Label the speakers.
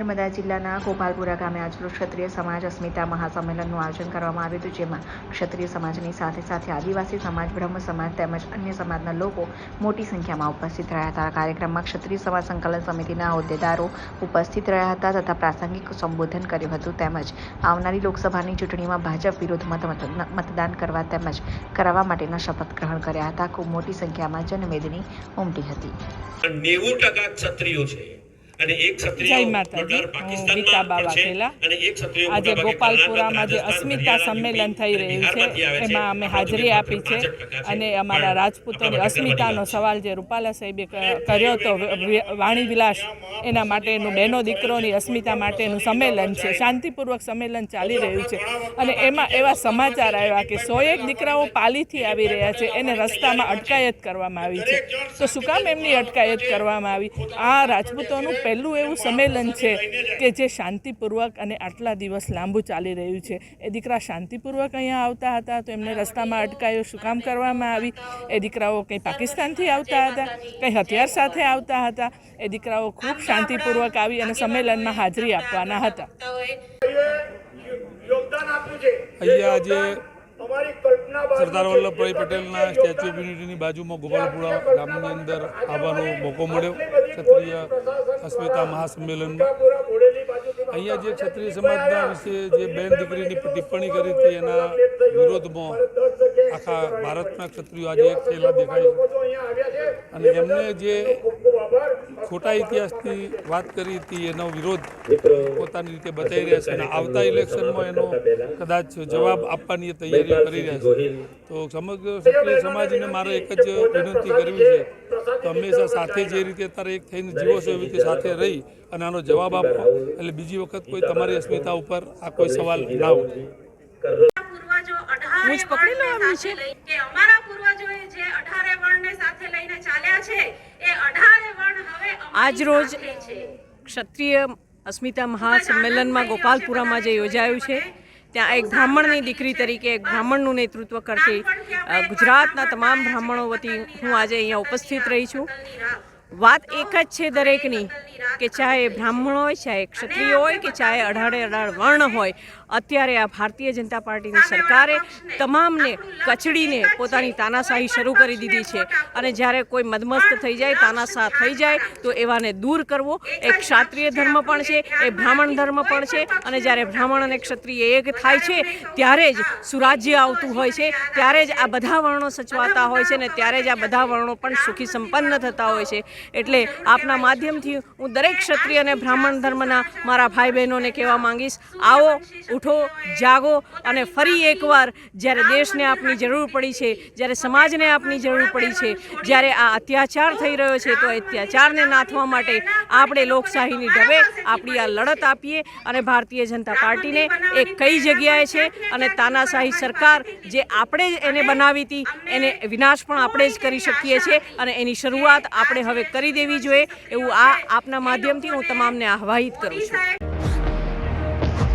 Speaker 1: નર્મદા જિલ્લાના ગોપાલપુરા ગામે આજરોજ ક્ષત્રિય સમાજ અસ્મિતા મહાસંમેલનનું આયોજન કરવામાં આવ્યું હતું, જેમાં ક્ષત્રિય સમાજની સાથે સાથે આદિવાસી સમાજ, બ્રહ્મ સમાજ તેમજ અન્ય સમાજના લોકો મોટી સંખ્યામાં ઉપસ્થિત રહ્યા હતા. કાર્યક્રમમાં ક્ષત્રિય સમાજ સંકલન સમિતિના હોદ્દેદારો ઉપસ્થિત રહ્યા હતા તથા પ્રાસંગિક સંબોધન કર્યું હતું તેમજ આવનારી લોકસભાની ચૂંટણીમાં ભાજપ વિરુદ્ધ મત, મત- મતદાન કરવા તેમજ કરાવવા માટેના શપથ ગ્રહણ કર્યા હતા. ખૂબ મોટી સંખ્યામાં જનમેદની ઉમટી હતી.
Speaker 2: નેવું ટકા ક્ષત્રિયો છે. અને એક ક્ષત્રિય
Speaker 3: માતાજી. ગીતાબા વાઘેલા
Speaker 2: અને એક ક્ષત્રિય
Speaker 3: આજે ગોપાલપુરામાં જે અસ્મિતા સંમેલન થઈ રહ્યું છે
Speaker 2: છે.
Speaker 3: એમાં અમે હાજરી આપી છે અને અમારા રાજપૂતોની અસ્મિતાનો સવાલ જે રૂપાલા સાહેબે કર્યો હતો વાણી વિલાસ એના માટેનું બહેનો દીકરોની અસ્મિતા માટેનું સંમેલન છે. શાંતિપૂર્વક સંમેલન ચાલી રહ્યું છે. અને એમાં એવા સમાચાર આવ્યા કે સો એક દીકરાઓ પાલીથી આવી રહ્યા છે. એને રસ્તામાં અટકાયત કરવામાં આવી છે. તો શું કામ એમની અટકાયત કરવામાં આવી? આ રાજપૂતોનું પહેલું એવું સંમેલન છે કે જે શાંતિપૂર્વક અને આટલા દિવસ લાંબુ ચાલી રહ્યું છે. એ દીકરા શાંતિપૂર્વક અહીંયા આવતા હતા તો એમને રસ્તામાં અટકાયો શું કામ કરવામાં આવી? એ દીકરાઓ કંઈ પાકિસ્તાનથી આવતા હતા કંઈ હથિયાર સાથે આવતા હતા? એ દીકરાઓ ખૂબ શાંતિપૂર્વક આવી અને સંમેલનમાં હાજરી આપવાના હતા.
Speaker 4: યોગદાન આપ્યું છે.
Speaker 5: અહીંયા આજે સરદાર વલ્લભભાઈ પટેલના સ્ટેચ્યુ ઓફ યુનિટીની બાજુમાં ગોપાલપુરા ગામની અંદર આવવાનો મોકો મળ્યો. ક્ષત્રિય અસ્મિતા મહાસંમેલનમાં. અહીંયા જે ક્ષત્રિય સમાજના વિશે જે બેન દીકરીની ટિપ્પણી કરી હતી, એના વિરોધમાં આખા ભારતના ક્ષત્રિયો આજે એક થયેલા દેખાય છે. અને એમને જે ખોટા ઇતિહાસની વાત કરી હતી એનો વિરોધ પોતાની રીતે બતાવી રહ્યા છે અને આવતા ઇલેક્શનમાં એનો કદાચ જવાબ આપવાની તૈયારીઓ કરી રહ્યા છે. તો સમગ્ર ક્ષત્રિય સમાજને મારે એક જ વિનંતી કરવી છે તો હંમેશા સાથે જે રીતે અત્યારે એક થઈને જીવો છો એવી રીતે સાથે રહી અને આનો જવાબ આપો. એટલે બીજી વખત કોઈ તમારી અસ્મિતા ઉપર આ કોઈ સવાલ ના ઉઠે.
Speaker 3: પકડી લેવાની છે?
Speaker 6: લઈ- કે અમારા પૂર્વજોએ જે અઢારે વર્ણને સાથે લઈને ચાલ્યા છે એ અઢારે વર્ણ હવે અમારી
Speaker 7: આજ રોજ ક્ષત્રિય અસ્મિતા મહાસંમેલનમાં ગોપાલપુરામાં જે યોજાયું છે, ત્યાં એક બ્રાહ્મણની દીકરી તરીકે એક બ્રાહ્મણનું નેતૃત્વ કરતી ગુજરાતના તમામ બ્રાહ્મણો વતી હું આજે અહીંયા ઉપસ્થિત રહી છું. વાત એક જ છે દરેકની, કે ચાહે બ્રાહ્મણ હોય, ચાહે ક્ષત્રિય હોય, કે ચાહે અઢાળે અઢાળ વર્ણ હોય અત્યારે આ ભારતીય જનતા પાર્ટીની સરકારે તમામને કચડીને પોતાની તાનાશાહી શરૂ કરી દીધી છે. અને જ્યારે કોઈ મદમસ્ત થઈ જાય, તાનાશાહ થઈ જાય, તો એવાને દૂર કરવો એ ક્ષાત્રિય ધર્મ પણ છે, એ બ્રાહ્મણ ધર્મ પણ છે. અને જ્યારે બ્રાહ્મણ અને ક્ષત્રિય એક થાય છે, ત્યારે જ સુરાજ્ય આવતું હોય છે, ત્યારે જ આ બધા વર્ણો સચવાતા હોય છે ને ત્યારે જ આ બધા વર્ણો પણ સુખી સંપન્ન થતા હોય છે. એટલે આપના માધ્યમથી હું દરેક ક્ષત્રિય અને બ્રાહ્મણ ધર્મના મારા ભાઈ બહેનોને કહેવા માંગીશ, આવો ઉઠો, જાગો અને ફરી એકવાર જ્યારે દેશને આપની જરૂર પડી છે, જ્યારે સમાજને આપની જરૂર પડી છે, જ્યારે આ અત્યાચાર થઈ રહ્યો છે, તો અત્યાચારને નાથવા માટે આપણે લોકશાહીની ઢબે આપણી આ લડત આપીએ અને ભારતીય જનતા પાર્ટીને એ કઈ જગ્યાએ છે અને તાનાશાહી સરકાર જે આપણે જ એને બનાવી હતી, એને વિનાશ પણ આપણે જ કરી શકીએ છીએ અને એની શરૂઆત આપણે હવે કરી દેવી જોઈએ, એવું આ આપના માધ્યમથી હું તમામને આહ્વાહિત કરું છું.